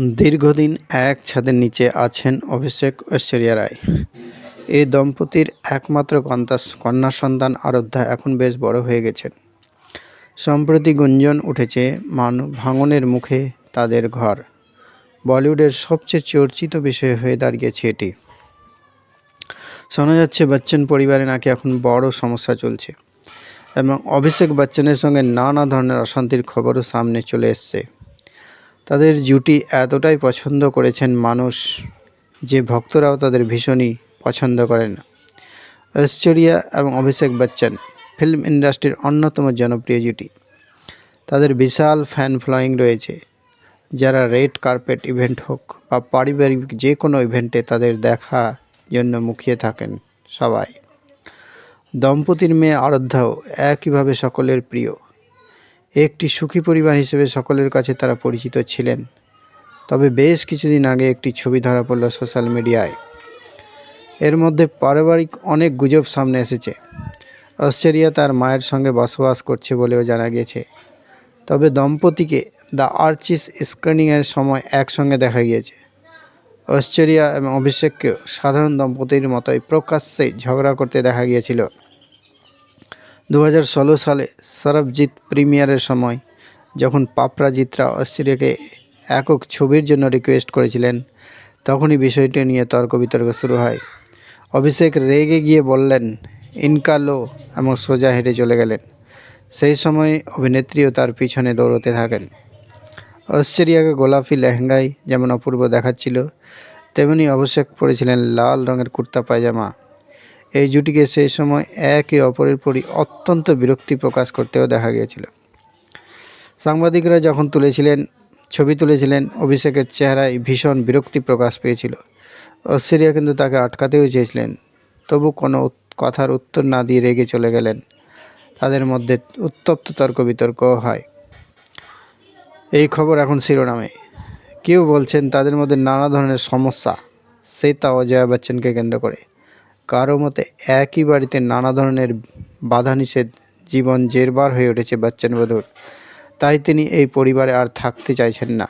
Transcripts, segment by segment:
দীর্ঘদিন এক ছাদের নিচে আছেন অভিষেক ঐশ্বরিয়া রায়। এই দম্পতির একমাত্র কন্যা কন্যা সন্তান আরাধ্যা এখন বেশ বড় হয়ে গেছেন। সম্প্রতি গুঞ্জন উঠেছে মান, ভাঙনের মুখে তাদের ঘর। বলিউডের সবচেয়ে চর্চিত বিষয় হয়ে দাঁড়িয়েছে এটি। শোনা যাচ্ছে, বচ্চন পরিবারে নাকি এখন বড় সমস্যা চলছে এবং অভিষেক বচ্চনের সঙ্গে নানা ধরনের অশান্তির খবরও সামনে চলে এসছে। তাদের জুটি এতটাই পছন্দ করেছেন মানুষ যে ভক্তরাও তাদের ভীষণই পছন্দ করেন। ঐশ্বরিয়া এবং অভিষেক বচ্চন, ফিল্ম ইন্ডাস্ট্রির অন্যতম জনপ্রিয় জুটি। তাদের বিশাল ফ্যান ফলোয়িং রয়েছে, যারা রেড কার্পেট ইভেন্ট হোক বা পারিবারিক যে কোনো ইভেন্টে তাদের দেখার জন্য মুখিয়ে থাকেন সবাই। দম্পতির মেয়ে আরাধ্যাও একইভাবে সকলের প্রিয়। একটি সুখী পরিবার হিসেবে সকলের কাছে তারা পরিচিত ছিলেন। তবে বেশ কিছুদিন আগে একটি ছবি ধরা পড়ল সোশ্যাল মিডিয়ায়। এর মধ্যে পারিবারিক অনেক গুজব সামনে এসেছে। অস্ট্রেলিয়া তার মায়ের সঙ্গে বসবাস করছে বলেও জানা গিয়েছে তবে দম্পতিকে দ্য আর্চিস স্ক্রিনিংয়ের সময় একসঙ্গে দেখা গিয়েছে। অস্ট্রেলিয়া এবং অভিষেককেও সাধারণ দম্পতির মতোই প্রকাশ্যে ঝগড়া করতে দেখা গিয়েছিল। দু হাজার ষোলো সালে সরবজিৎ প্রিমিয়ারের সময়, যখন পাপরাজিতরা অস্ট্রেলিয়াকে একক ছবির জন্য রিকোয়েস্ট করেছিলেন, তখনই বিষয়টি নিয়ে তর্ক বিতর্ক শুরু হয়। অভিষেক রেগে গিয়ে বললেন ইনকালো এবং সোজা হেঁটে চলে গেলেন। সেই সময় অভিনেত্রীও তার পিছনে দৌড়তে থাকেন। অস্ট্রেলিয়াকে গোলাপি লেহেঙ্গায় যেমন অপূর্ব দেখাচ্ছিল, তেমনি অভিষেক পরেছিলেন লাল রঙের কুর্তা পায়জামা এই জুটিকে সেই সময় একে অপরের প্রতি অত্যন্ত বিরক্তি প্রকাশ করতেও দেখা গিয়েছিল। সাংবাদিকরা যখন তুলেছিলেন, ছবি তুলেছিলেন, অভিষেকের চেহারায় ভীষণ বিরক্তি প্রকাশ পেয়েছিল। অস্ট্রেলিয়া কিন্তু তাকে আটকাতেও চেয়েছিলেন। তবু কোনো কথার উত্তর না দিয়ে রেগে চলে গেলেন। তাদের মধ্যে উত্তপ্ত তর্ক বিতর্কও হয়। এই খবর এখন শিরোনামে। কেউ বলছেন তাদের মধ্যে নানা ধরনের সমস্যা। শ্বেতা অজয়া বচ্চনকে কেন্দ্র করে। কারও মতে একই বাড়িতে নানা ধরনের বাধা নিষেধ জীবন জেরবার হয়ে উঠেছে বচ্চন বধূর তাই তিনি এই পরিবারে আর থাকতে চাইছেন না।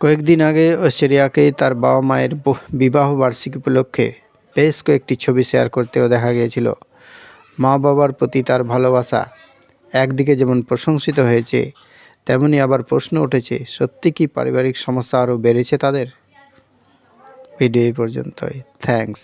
কয়েকদিন আগে ঐশ্বরিয়াকে তার বাবা মায়ের বিবাহ বার্ষিকী উপলক্ষে বেশ কয়েকটি ছবি শেয়ার করতেও দেখা গিয়েছিল। মা বাবার প্রতি তার ভালোবাসা একদিকে যেমন প্রশংসিত হয়েছে, তেমনি আবার প্রশ্ন উঠেছে, সত্যি কি পারিবারিক সমস্যা আরও বেড়েছে তাদের? ভিডিও এই পর্যন্তই। থ্যাংকস